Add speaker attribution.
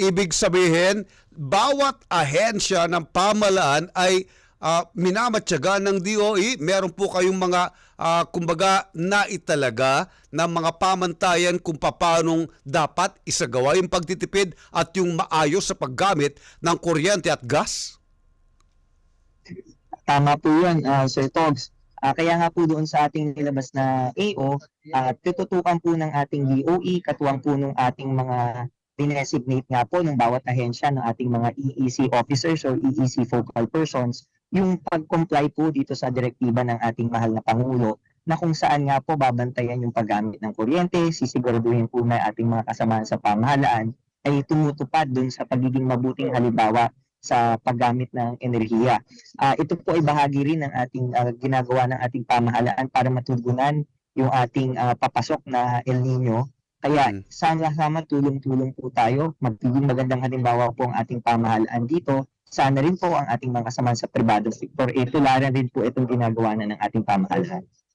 Speaker 1: ibig sabihin, bawat ahensya ng pamalaan ay ah, minamatyaga ng DOE. Meron po kayong mga, ah, kumbaga, naitalaga ng mga pamantayan kung paanong dapat isagawa yung pagtitipid at yung maayos sa paggamit ng kuryente at gas?
Speaker 2: Tama po yun, ah, Sir Togs. Ah, kaya nga po doon sa ating nilabas na AO, at tututukan po ng ating DOE, katuwang po ng ating mga dinesignate nga po ng bawat ahensya ng ating mga EEC officers or EEC focal persons, yung pag-comply po dito sa direktiba ng ating mahal na Pangulo na kung saan nga po babantayan yung paggamit ng kuryente, sisiguraduhin po na ating mga kasamahan sa pamahalaan ay tumutupad dun sa pagiging mabuting halimbawa sa paggamit ng enerhiya. Ah, ito po ay bahagi rin ng ating ah, ginagawa ng ating pamahalaan para matugunan yung ating ah, papasok na El Nino. Kaya
Speaker 1: Mm.
Speaker 2: sama-sama tulong-tulong po tayo. Magiging magandang halimbawa po ang ating pamahalaan dito. Sana rin po ang ating mga kasama sa pribado sektor. Eh, tularan rin po itong ginagawa na ng ating pamahalaan.